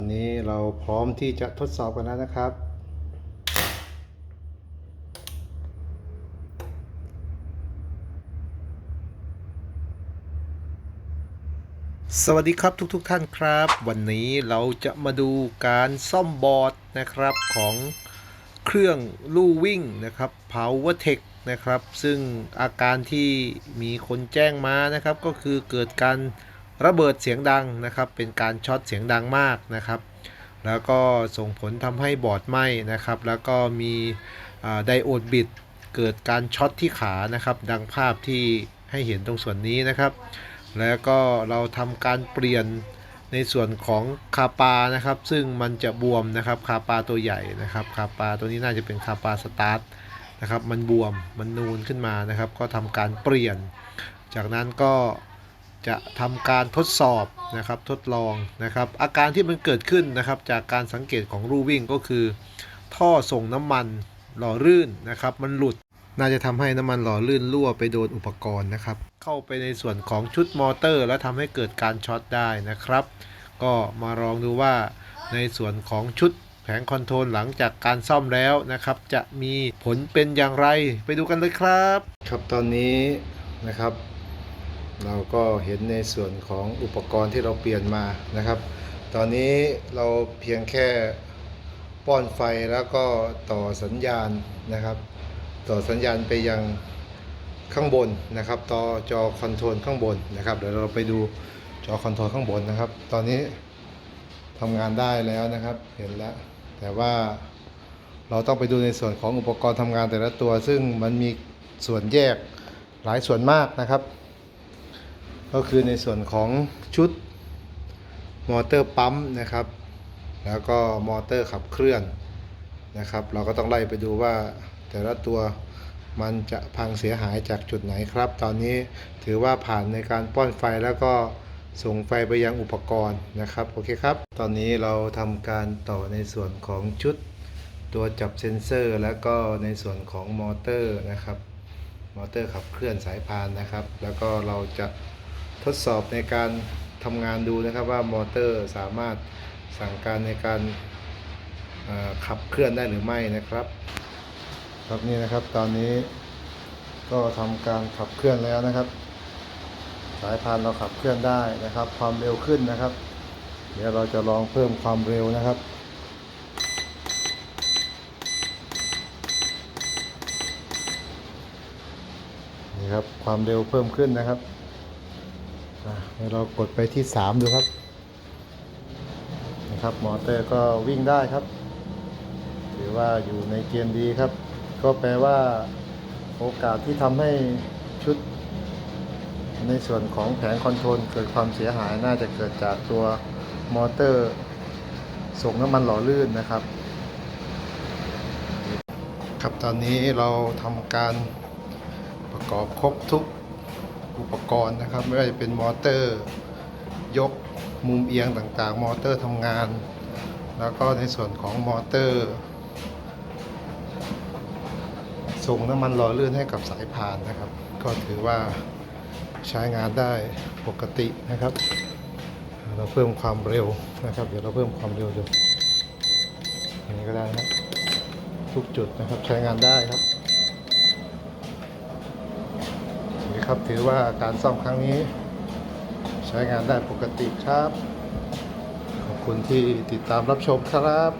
วันนี้เราพร้อมที่จะทดสอบกันแล้วนะครับ สวัสดีครับทุกๆทท่านครับ วันนี้เราจะมาดูการซ่อมบอร์ดนะครับของเครื่องลู่วิ่งนะครับ PowerTech นะครับ ซึ่งอาการที่มีคนแจ้งมานะครับ ก็คือเกิดการ ระเบิดเสียงดังนะครับ เป็นการช็อตเสียงดังมากนะครับ แล้วก็ส่งผลทำให้บอร์ดไหม้นะครับ แล้วก็มีไดโอดบิดเกิดการช็อตที่ขานะครับ ดังภาพที่ให้เห็นตรงส่วนนี้นะครับ แล้วก็เราทำการเปลี่ยนในส่วนของคาปานะครับ ซึ่งมันจะบวมนะครับคาปาตัวใหญ่นะครับคาปาตัวนี้น่าจะเป็นคาปาสตาร์ทนะครับ มันบวมมันนูนขึ้นมานะครับ ก็ทำการเปลี่ยน จากนั้นก็ จะทำการทดสอบนะครับทดลองนะครับ อาการที่มันเกิดขึ้นนะครับ จากการสังเกตของรูวิ่งก็คือ ท่อส่งน้ำมันหล่อลื่นนะครับ มันหลุดน่าจะทำให้น้ำมันหล่อลื่นรั่วไปโดนอุปกรณ์นะครับ เข้าไปในส่วนของชุดมอเตอร์ แล้วทำให้เกิดการช็อตได้นะครับ ก็มาลองดูว่าในส่วนของชุดแผงคอนโทรลหลังจากการซ่อมแล้วนะครับ จะมีผลเป็นอย่างไรไปดูกันเลยครับ ครับตอนนี้นะครับ เราก็เห็นในส่วนของอุปกรณ์ที่เราเปลี่ยนมานะครับ ตอนนี้เราเพียงแค่ป้อนไฟแล้วก็ต่อสัญญาณนะครับ ต่อสัญญาณไปยังข้างบนนะครับ ต่อจอคอนโทรลข้างบนนะครับเดี๋ยวเราไปดูจอคอนโทรลข้างบนนะครับ ตอนนี้ทำงานได้แล้วนะครับเห็นแล้ว แต่ว่าเราต้องไปดูในส่วนของอุปกรณ์ทำงานแต่ละตัว ซึ่งมันมีส่วนแยกหลายส่วนมากนะครับ ก็คือในส่วนของชุดมอเตอร์ปั๊มนะครับ แล้วก็มอเตอร์ขับเคลื่อนนะครับ เราก็ต้องไล่ไปดูว่าแต่ละตัวมันจะพังเสียหายจากจุดไหนครับ ตอนนี้ถือว่าผ่านในการป้อนไฟแล้วก็ส่งไฟไปยังอุปกรณ์นะครับโอเคครับ ตอนนี้เราทำการต่อในส่วนของชุดตัวจับเซ็นเซอร์ แล้วก็ในส่วนของมอเตอร์นะครับ มอเตอร์ขับเคลื่อนสายพานนะครับ แล้วก็เราจะ ทดสอบในการทำงานดูนะครับว่ามอเตอร์สามารถสั่งการในการขับเคลื่อนได้หรือไม่นะครับครับนี่นะครับตอนนี้ก็ทำการขับเคลื่อนแล้วนะครับ สายพานเราขับเคลื่อนได้นะครับ ความเร็วขึ้นนะครับ เดี๋ยวเราจะลองเพิ่มความเร็วนะครับนี่ครับความเร็วเพิ่มขึ้นนะครับ เดี๋ยวเรากดไปที่ 3 ดูครับนะครับมอเตอร์ก็วิ่งได้ครับถือว่าอยู่ในเกณฑ์ดีครับ ก็แปลว่าโอกาสที่ทำให้ชุด ในส่วนของแผงคอนโทรลเกิดความเสียหายน่าจะเกิดจากตัวมอเตอร์ส่งน้ำมันหล่อลื่นนะครับ ครับตอนนี้เราทำการประกอบครบทุก อุปกรณ์นะครับ ไม่ว่าจะเป็นมอเตอร์ ยกมุมเอียงต่างๆ มอเตอร์ทำงาน แล้วก็ในส่วนของมอเตอร์ ส่งน้ำมันหล่อลื่นให้กับสายพานนะครับ ก็ถือว่าใช้งานได้ปกตินะครับ เราเพิ่มความเร็วนะครับ เดี๋ยวเราเพิ่มความเร็วดูอย่างนี้ก็ได้นะทุกจุดนะครับใช้งานได้ครับ ครับ ถือว่าการซ่อมครั้งนี้ ใช้งานได้ปกติครับ ขอบคุณที่ติดตามรับชมครับ